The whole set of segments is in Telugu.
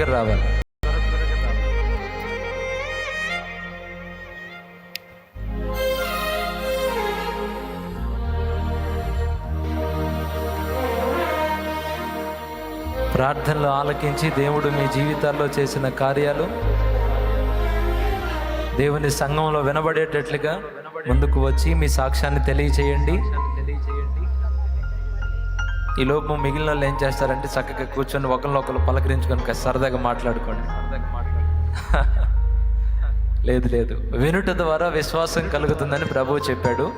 దగ్గర రావాలి. ప్రార్థనలు ఆలకించి దేవుడు మీ జీవితాల్లో చేసిన కార్యాలు దేవుని సంఘంలో వినబడేటట్లుగా ముందుకు వచ్చి మీ సాక్ష్యాన్ని తెలియచేయండి. ఈ లోపు మిగిలిన వాళ్ళు ఏం చేస్తారంటే చక్కగా కూర్చొని ఒకరినొకరు పలకరించుకొని కాస్త సరదాగా మాట్లాడుకోండి. లేదు లేదు. వినుట ద్వారా విశ్వాసం కలుగుతుందని ప్రభువు చెప్పాడు.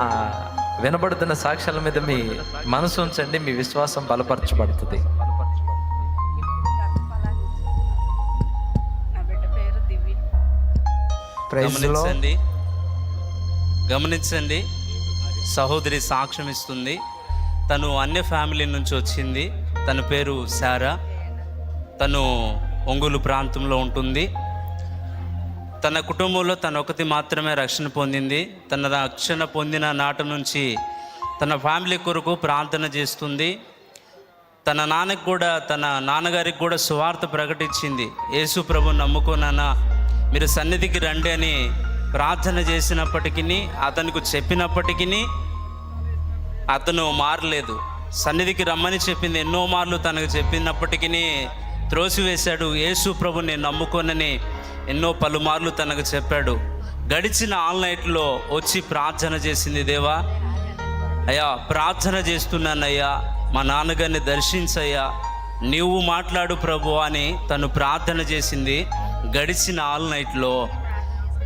ఆ వినబడుతున్న సాక్ష్యాల మీద మీ మనసు ఉంచండి మీ విశ్వాసం బలపరచబడుతుంది. నా బిడ్డ పేరు దివ్య గమనించండి. గమనించండి. సహోదరి సాక్ష్యం ఇస్తుంది. తను అన్య ఫ్యామిలీ నుంచి వచ్చింది. తన పేరు శారా. తను ఒంగోలు ప్రాంతంలో ఉంటుంది. తన కుటుంబంలో తన ఒకటి మాత్రమే రక్షణ పొందింది. తన రక్షణ పొందిన నాట నుంచి తన ఫ్యామిలీ కొరకు ప్రార్థన చేస్తుంది. తన నాన్నకి కూడా తన నాన్నగారికి కూడా సువార్త ప్రకటించింది. యేసు ప్రభు నమ్ముకున్నానా? మీరు సన్నిధికి రండి అని ప్రార్థన చేసినప్పటికీ అతనికి చెప్పినప్పటికీ అతను మారలేదు. సన్నిధికి రమ్మని చెప్పింది. ఎన్నో మార్లు తనకు చెప్పినప్పటికీ త్రోసివేశాడు యేసు ప్రభు నేను నమ్ముకొనని ఎన్నో పలుమార్లు తనకు చెప్పాడు. గడిచిన ఆన్లైట్లో వచ్చి ప్రార్థన చేసింది దేవా అయ్యా ప్రార్థన చేస్తున్నానయ్యా. మా నాన్నగారిని దర్శించయ్యా. నీవు మాట్లాడు ప్రభు అని తను ప్రార్థన చేసింది. గడిచిన ఆల్ నైట్లో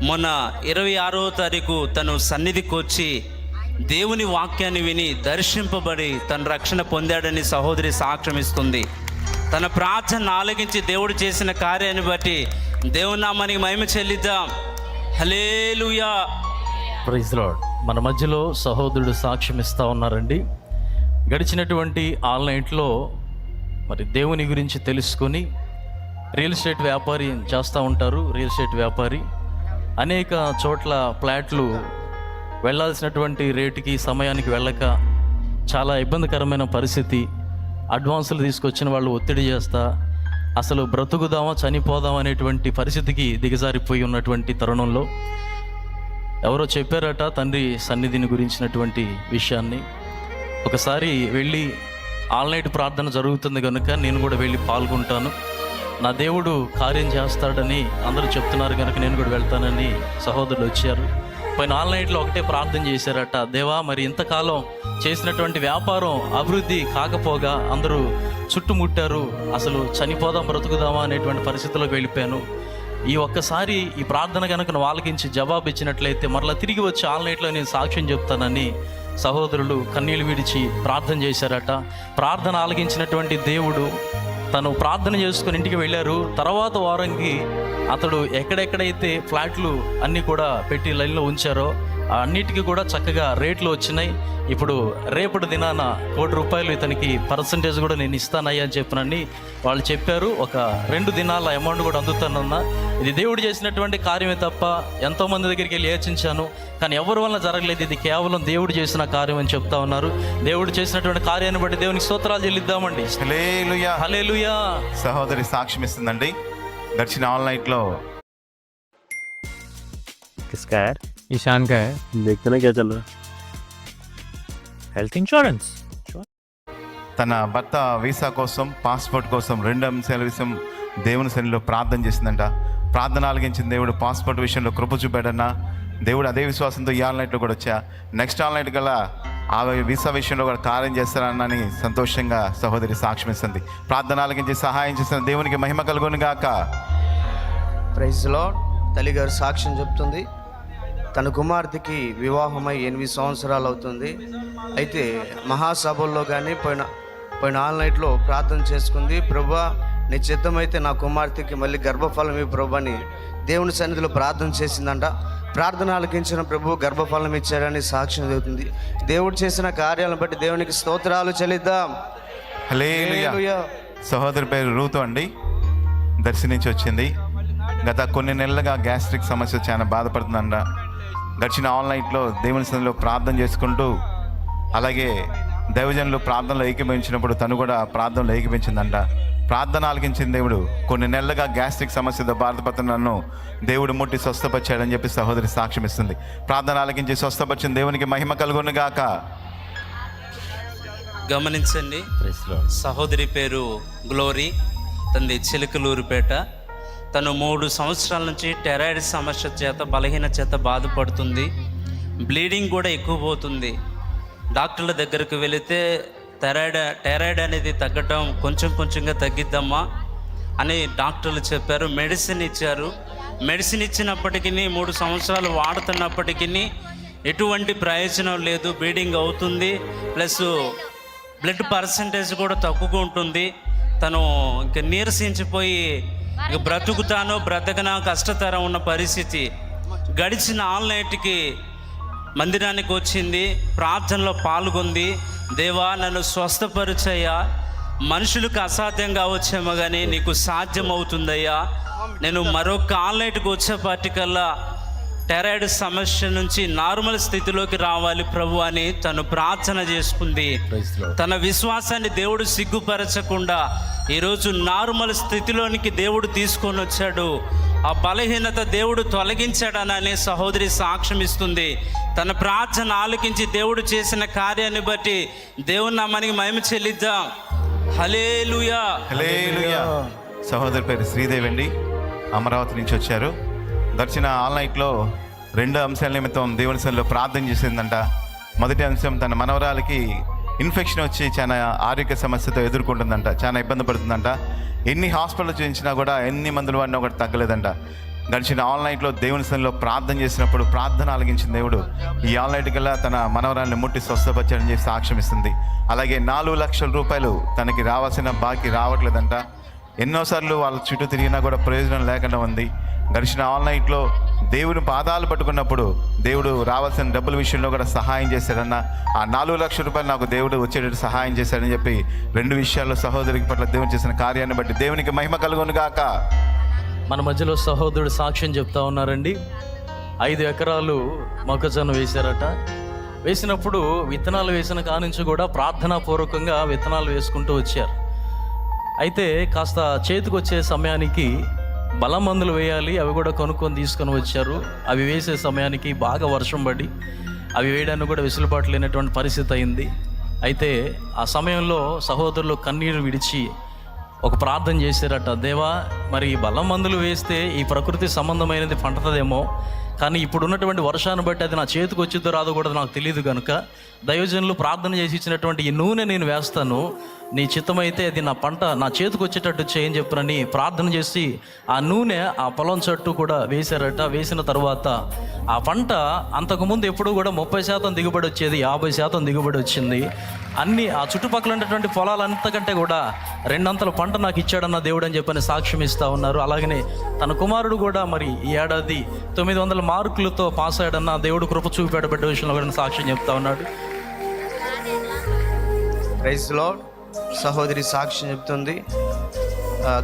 మొన్న ఇరవై ఆరో తారీఖు తను సన్నిధికి వచ్చి దేవుని వాక్యాన్ని విని దర్శింపబడి తన రక్షణ పొందాడని సహోదరి సాక్ష్యమిస్తుంది తన ప్రార్థన ఆలగించి దేవుడు చేసిన కార్యాన్ని బట్టి దేవుని నామానికి మహిమ చెల్లిద్దాం. హలేలుయా ప్రైజ్ లాడ్ మన మధ్యలో సహోదరుడు సాక్ష్యం ఇస్తూ ఉన్నారండి. గడిచినటువంటి ఆన్లైన్లో మరి దేవుని గురించి తెలుసుకొని రియల్ ఎస్టేట్ వ్యాపారి చేస్తూ ఉంటారు రియల్ ఎస్టేట్ వ్యాపారి. అనేక చోట్ల ఫ్లాట్లు వెళ్ళాల్సినటువంటి రేటుకి సమయానికి వెళ్ళక చాలా ఇబ్బందికరమైన పరిస్థితి. అడ్వాన్సులు తీసుకొచ్చిన వాళ్ళు ఒత్తిడి చేస్తా అసలు బ్రతుకుదామా చనిపోదాం అనేటువంటి పరిస్థితికి దిగజారిపోయి ఉన్నటువంటి తరుణంలో ఎవరో చెప్పారట తండ్రి సన్నిధిని గురించినటువంటి విషయాన్ని. ఒకసారి వెళ్ళి ఆల్నైట్ ప్రార్థన జరుగుతుంది కనుక నేను కూడా వెళ్ళి పాల్గొంటాను. నా దేవుడు కార్యం చేస్తాడని అందరూ చెప్తున్నారు కనుక నేను కూడా వెళ్తానని సహోదరులు వచ్చారు. పోయిన నైట్లో ఒకటే ప్రార్థన చేశారట దేవా మరి ఇంతకాలం చేసినటువంటి వ్యాపారం అభివృద్ధి కాకపోగా అందరూ చుట్టుముట్టారు అసలు చనిపోదాం బ్రతుకుదామా అనేటువంటి పరిస్థితిలోకి వెళ్ళిపోయాను. ఈ ఒక్కసారి ఈ ప్రార్థన కనుక నువ్వు ఆలకించి జవాబు ఇచ్చినట్లయితే మరలా తిరిగి వచ్చి ఆన్లైన్లో నేను సాక్ష్యం చెప్తానని సహోదరులు కన్నీళ్ళు విడిచి ప్రార్థన చేశారట. ప్రార్థన ఆలకించినటువంటి దేవుడు తను ప్రార్థన చేసుకుని ఇంటికి వెళ్ళారు. తర్వాత వారంకి అతడు ఎక్కడెక్కడైతే ఫ్లాట్లు అన్నీ కూడా పెట్టి లైన్లో ఉంచారో అన్నిటికీ కూడా చక్కగా రేట్లు వచ్చినాయి. ఇప్పుడు రేపటి దినాన కోటి రూపాయలు ఇతనికి పర్సంటేజ్ కూడా నేను ఇస్తానయ్యా అని చెప్పినని వాళ్ళు చెప్పారు. ఒక రెండు దినాల అమౌంట్ కూడా అందుతానన్నా. ఇది దేవుడు చేసినటువంటి కార్యమే తప్ప ఎంతోమంది దగ్గరికి వెళ్ళి యోచించాను. కానీ ఎవరి వల్ల జరగలేదు. ఇది కేవలం దేవుడు చేసిన కార్యం అని చెప్తా ఉన్నారు. దేవుడు చేసినటువంటి కార్యాన్ని బట్టి దేవునికి సూత్రాలు చెల్లిద్దామండి. సహోదరి సాక్ష్యం ఇస్తుందండి. దర్శన ఆన్లైన్లో ईशान का है देखते ना क्या चल रहा है हेल्थ इंश्योरेंस తన భర్త వీసా కోసం పాస్పోర్ట్ కోసం రెండు అంశాల విషయం దేవుని సన్నిలో ప్రార్థన చేసిందంట ప్రార్థన ఆలకించిన దేవుడు పాస్పోర్ట్ విషయంలో కృప చూపాడన్న దేవుడు అదే విశ్వాసంతో ఈ ఆన్లైన్లో కూడా వచ్చా నెక్స్ట్ ఆన్లైన్ గల ఆ వీసా విషయంలో కూడా కార్యం చేస్తారన్నని సంతోషంగా సహోదరి సాక్ష్యం ఇస్తుంది ప్రార్థన ఆలకించి సహాయం చేసిన దేవునికి మహిమ కలుగును గాక ప్రైజ్లో తల్లిగారు సాక్ష్యం చెప్తుంది తన కుమార్తెకి వివాహమై ఎనిమిది సంవత్సరాలు అవుతుంది. అయితే మహాసభల్లో కానీ పోయిన పోయిన ఆన్లైన్లో ప్రార్థన చేసుకుంది ప్రభా నీ చిత్తమైతే నా కుమార్తెకి మళ్ళీ గర్భఫలం ఈ ప్రభని. దేవుని సన్నిధిలో ప్రార్థన చేసిందంట. ప్రార్థన ఆలకించిన ప్రభు గర్భఫలం ఇచ్చాడని సాక్ష్యం చెబుతుంది. దేవుడు చేసిన కార్యాలను బట్టి దేవునికి స్తోత్రాలు చెల్లిద్దాం. సహోదరి పేరు రూతు అండి. దర్శనించి వచ్చింది. గత కొన్ని నెలలుగా గ్యాస్ట్రిక్ సమస్య చాలా బాధపడుతుందంట గడిచిన ఆన్లైన్లో దేవుని సన్నిధిలో ప్రార్థన చేసుకుంటూ అలాగే దైవజనులు ప్రార్థనలో ఏకీభవించినప్పుడు తను కూడా ప్రార్థనలో ఏకీభించిందంట ప్రార్థన ఆలకించిన దేవుడు కొన్ని నెలలుగా గ్యాస్ట్రిక్ సమస్యతో బాధపడుతున్న నన్ను దేవుడు ముట్టి స్వస్థపరిచాడని చెప్పి సహోదరి సాక్ష్యం ఇస్తుంది. ప్రార్థన ఆలకించి స్వస్థపరిచిన దేవునికి మహిమ కలుగును గాక. గమనించండి. సహోదరి పేరు గ్లోరీ తనది చిలుకలూరుపేట. తను మూడు సంవత్సరాల నుంచి టెరాయిడ్ సమస్య చేత బలహీన చేత బాధపడుతుంది. బ్లీడింగ్ కూడా ఎక్కువ పోతుంది. డాక్టర్ల దగ్గరకు వెళితే థెరాయిడ్ టెరాయిడ్ అనేది తగ్గటం కొంచెం కొంచెంగా తగ్గిద్దమ్మా అని డాక్టర్లు చెప్పారు. మెడిసిన్ ఇచ్చారు. మెడిసిన్ ఇచ్చినప్పటికీ మూడు సంవత్సరాలు వాడుతున్నప్పటికీ ఎటువంటి ప్రయోజనం లేదు. బ్లీడింగ్ అవుతుంది. ప్లస్ బ్లడ్ పర్సంటేజ్ కూడా తక్కువగా ఉంటుంది. తను ఇంక నీరసించిపోయి బ్రతుకుతానో బ్రతకనా కష్టతరం ఉన్న పరిస్థితి. గడిచిన ఆన్లైట్కి మందిరానికి వచ్చింది ప్రార్థనలో పాల్గొంది దేవా నన్ను స్వస్థపరిచయ్యా. మనుషులకు అసాధ్యంగా వచ్చేమో కానీ నీకు సాధ్యమవుతుందయ్యా. నేను మరొక ఆన్లైట్కి వచ్చేపాటికల్లా టెరాయిడ్ సమస్య నుంచి నార్మల్ స్థితిలోకి రావాలి ప్రభు అని తను ప్రార్థన చేసుకుంది. తన విశ్వాసాన్ని దేవుడు సిగ్గుపరచకుండా ఈరోజు నార్మల్ స్థితిలోనికి దేవుడు తీసుకొని వచ్చాడు. ఆ బలహీనత దేవుడు తొలగించాడననే సహోదరి సాక్ష్యం ఇస్తుంది. తన ప్రార్థన ఆలకించి దేవుడు చేసిన కార్యాన్ని బట్టి దేవుని నామానికి మహిమ చెల్లిద్దాం. Hallelujah hallelujah. సహోదరి పేరు శ్రీదేవి అండి. అమరావతి నుంచి వచ్చారు. దర్శన ఆల్ నైట్లో రెండు అంశాల నిమిత్తం దేవుని సన్నిలో ప్రార్థన చేసిందంట. మొదటి అంశం తన మనవరాలకి ఇన్ఫెక్షన్ వచ్చి చాలా ఆరోగ్య సమస్యతో ఎదుర్కొంటుందంట చాలా ఇబ్బంది పడుతుందంట. ఎన్ని హాస్పిటల్ చూపించినా కూడా ఎన్ని మందులు వాడినా ఒకటి తగ్గలేదంట. గడిచిన ఆల్ నైట్లో దేవుని సన్నిలో ప్రార్థన చేసినప్పుడు ప్రార్థన ఆలగించిన దేవుడు ఈ ఆల్ నైట్ కల్లా తన మనవరాల్ని ముట్టి స్వస్థపరిచాడని చెప్పి సాక్ష్యం ఇస్తుంది. అలాగే నాలుగు లక్షల రూపాయలు తనకి రావాల్సిన బాకీ రావట్లేదంట. ఎన్నోసార్లు వాళ్ళ చుట్టూ తిరిగినా కూడా ప్రయోజనం లేకుండా ఉంది. గడిచిన ఆల్ నైట్లో దేవుని పాదాలు పట్టుకున్నప్పుడు దేవుడు రావాల్సిన డబ్బుల విషయంలో కూడా సహాయం చేశాడన్న ఆ నాలుగు లక్షల రూపాయలు నాకు దేవుడు వచ్చేటట్టు సహాయం చేశాడని చెప్పి రెండు విషయాల్లో సహోదరికి పట్ల దేవుని చేసిన కార్యాన్ని బట్టి దేవునికి మహిమ కలుగును గాక. మన మధ్యలో సహోదరుడు సాక్ష్యం చెప్తా ఉన్నారండి. ఐదు ఎకరాలు మొక్కజొన్న వేశారట. వేసినప్పుడు విత్తనాలు వేసిన కానుంచి కూడా ప్రార్థనాపూర్వకంగా విత్తనాలు వేసుకుంటూ వచ్చారు. అయితే కాస్త చేతికి వచ్చే సమయానికి బలం మందులు వేయాలి అవి కూడా కొనుక్కొని తీసుకొని వచ్చారు. అవి వేసే సమయానికి బాగా వర్షం పడి అవి వేయడానికి కూడా వెసులుబాటు లేనటువంటి పరిస్థితి అయింది. అయితే ఆ సమయంలో సహోదరులు కన్నీరు విడిచి ఒక ప్రార్థన చేశారట దేవా మరి బలం మందులు వేస్తే ఈ ప్రకృతి సంబంధమైనది పంటదేమో కానీ ఇప్పుడు ఉన్నటువంటి వర్షాన్ని బట్టి అది నా చేతికి వచ్చిద్దో రాదో కూడా నాకు తెలియదు కనుక దయోజనులు ప్రార్థన చేసి ఇచ్చినటువంటి ఈ నూనె నేను వేస్తాను. నీ చిత్తమైతే అది నా పంట నా చేతికి వచ్చేటట్టు చేయని చెప్పనని ప్రార్థన చేసి ఆ నూనె ఆ పొలం చెట్టు కూడా వేశారట. వేసిన తర్వాత ఆ పంట అంతకుముందు ఎప్పుడూ కూడా ముప్పై శాతం దిగుబడి వచ్చేది యాభై శాతం దిగుబడి వచ్చింది. అన్ని ఆ చుట్టుపక్కల ఉన్నటువంటి పొలాలంతకంటే కూడా రెండంతల పంట నాకు ఇచ్చాడన్న దేవుడు అని చెప్పని సాక్ష్యం ఇస్తూ ఉన్నారు. అలాగనే తన కుమారుడు కూడా మరి ఈ ఏడాది తొమ్మిది వందల మార్కులతో పాస్ అయ్యాడన్న దేవుడు కృప చూపాడు బిడ్డ విషయంలో కూడా సాక్ష్యం చెప్తా ఉన్నాడు. ప్రైజ్లో సహోదరి సాక్ష్యం చెప్తుంది.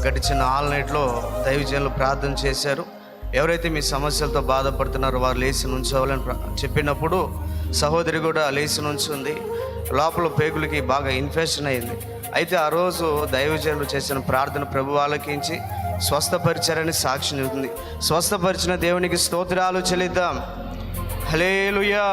గడిచిన ఆల్ నైట్లో దైవజనులు ప్రార్థన చేశారు. ఎవరైతే మీ సమస్యలతో బాధపడుతున్నారో వారు లేచి నుంచోవాలని చెప్పినప్పుడు సహోదరి కూడా లేచి నుంచుంది. లోపల పేగులకి బాగా ఇన్ఫెక్షన్ అయింది. అయితే ఆ రోజు దైవజనులు చేసిన ప్రార్థన ప్రభు ఆలకించి స్వస్థపరిచారని సాక్ష్యం చెబుతుంది స్వస్థపరిచిన దేవునికి స్తోత్రాలు చెల్లిద్దాం. హలేలుయా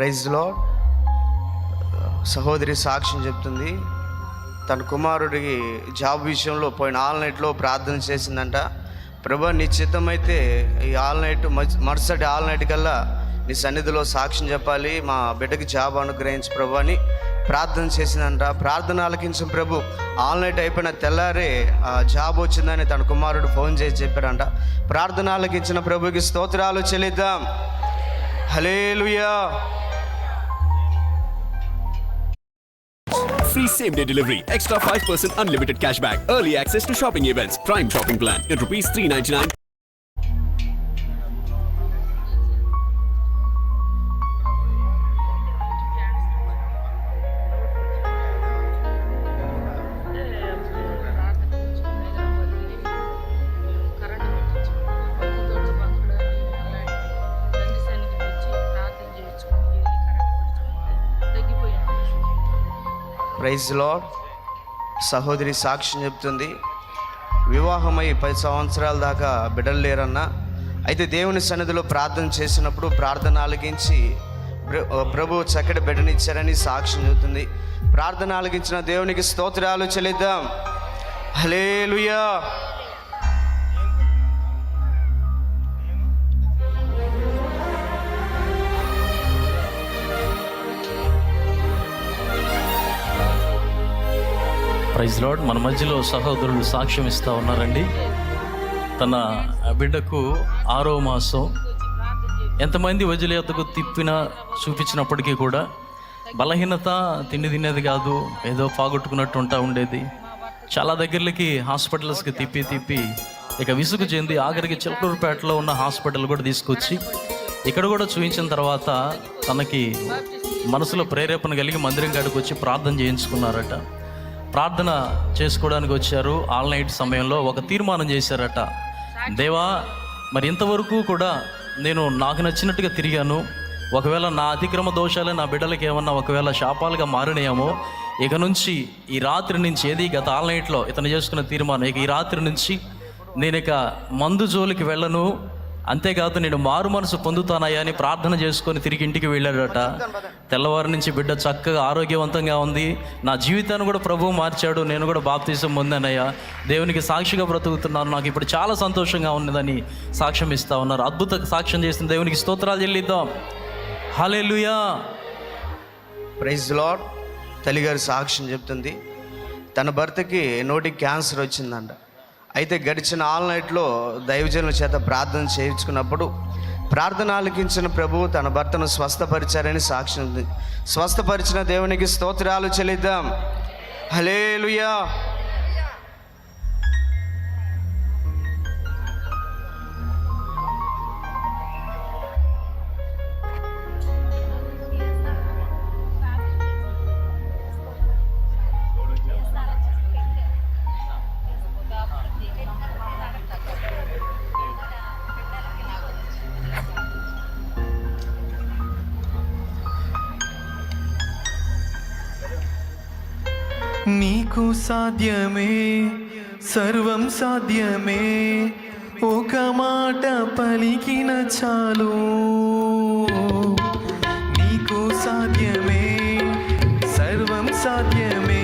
ప్రైజ్లో సహోదరి సాక్ష్యం చెప్తుంది. తన కుమారుడికి జాబ్ విషయంలో పోయిన ఆల్ నైట్లో ప్రార్థన చేసిందంట. ప్రభా నిశ్చితమైతే ఈ ఆల్ నైట్ మరుసటి ఆల్ నైట్ కల్లా నీ సన్నిధిలో సాక్ష్యం చెప్పాలి. మా బిడ్డకి జాబ్ అనుగ్రహించి ప్రభు అని ప్రార్థన చేసిందంట. ప్రార్థన ఆలకించిన ప్రభు ఆల్ నైట్ అయిపోయిన తెల్లారే ఆ, జాబ్ వచ్చిందని తన కుమారుడు ఫోన్ చేసి చెప్పాడంట. ప్రార్థన ఆలకించిన ప్రభుకి స్తోత్రాలు చెల్లిద్దాం. Hallelujah Free same day delivery, extra 5% unlimited cashback, early access to shopping events, Prime shopping plan. At rupees 399. Praise lord సహోదరి సాక్ష్యం చెప్తుంది వివాహమై పది సంవత్సరాల దాకా బిడ్డలు లేరన్నా. అయితే దేవుని సన్నిధిలో ప్రార్థన చేసినప్పుడు ప్రార్థన ఆలకించి ప్ర- ప్రభు చక్కటి బిడ్డనిచ్చారని సాక్ష్యం చెబుతుంది. ప్రార్థన అలగించిన దేవునికి స్తోత్రాలు చెల్లిద్దాం. హలేలుయా ప్రైజ్ లాడ్ మన మధ్యలో సహోదరులు సాక్ష్యం ఇస్తూ ఉన్నారండి. తన బిడ్డకు ఆరో మాసం. ఎంతమంది వదిలి తిప్పినా చూపించినప్పటికీ కూడా బలహీనత తిండి తినేది కాదు ఏదో పోగొట్టుకున్నట్టు ఉంటా ఉండేది. చాలా దగ్గరలకి హాస్పిటల్స్కి తిప్పి తిప్పి ఇక విసుగు చెంది ఆఖరికి చిలకూరుపేటలో ఉన్న హాస్పిటల్ కూడా తీసుకొచ్చి ఇక్కడ కూడా చూపించిన తర్వాత తనకి మనసులో ప్రేరేపణ కలిగి మందిరం కాడికి వచ్చి ప్రార్థన చేయించుకున్నారట. ప్రార్థన చేసుకోవడానికి వచ్చారు. ఆల్ నైట్ సమయంలో ఒక తీర్మానం చేశారట. దేవా మరి ఇంతవరకు కూడా నేను నాకు నచ్చినట్టుగా తిరిగాను. ఒకవేళ నా అతిక్రమ దోషాలే నా బిడ్డలకి ఏమన్నా ఒకవేళ శాపాలుగా మారినాయేమో ఇక నుంచి ఈ రాత్రి నుంచి ఏది గత ఆల్ నైట్లో ఇతను చేసుకున్న తీర్మానం ఇక ఈ రాత్రి నుంచి నేను ఇక మందు జోలికి వెళ్ళను. అంతేకాదు నేను మారు మనసు పొందుతానయ్యా అని ప్రార్థన చేసుకొని తిరిగి ఇంటికి వెళ్ళాడట. తెల్లవారి నుంచి బిడ్డ చక్కగా ఆరోగ్యవంతంగా ఉంది. నా జీవితాన్ని కూడా ప్రభువు మార్చాడు. నేను కూడా బాప్తీసం పొందానయ్యా. దేవునికి సాక్షిగా బ్రతుకుతున్నాను. నాకు ఇప్పుడు చాలా సంతోషంగా ఉన్నదని సాక్ష్యం ఇస్తా ఉన్నారు. అద్భుత సాక్ష్యం చేసిన దేవునికి స్తోత్రాలు చెల్లిద్దాం. హల్లెలూయా. ప్రైజ్ లాడ్ తల్లిగారి సాక్ష్యం చెప్తుంది. తన భర్తకి నోటికి క్యాన్సర్ వచ్చిందంట. అయితే గడిచిన ఆల్ నైట్లో దైవజనుల చేత ప్రార్థన చేయించుకున్నప్పుడు ప్రార్థన ఆలకించిన ప్రభువు తన భర్తను స్వస్థపరిచారని సాక్ష్యం స్వస్థపరిచిన దేవునికి స్తోత్రాలు చెల్లిద్దాం. హలేలుయా నీకు సాధ్యమే సర్వం సాధ్యమే. ఒక మాట పలికిన చాలు. నీకు సాధ్యమే సర్వం సాధ్యమే.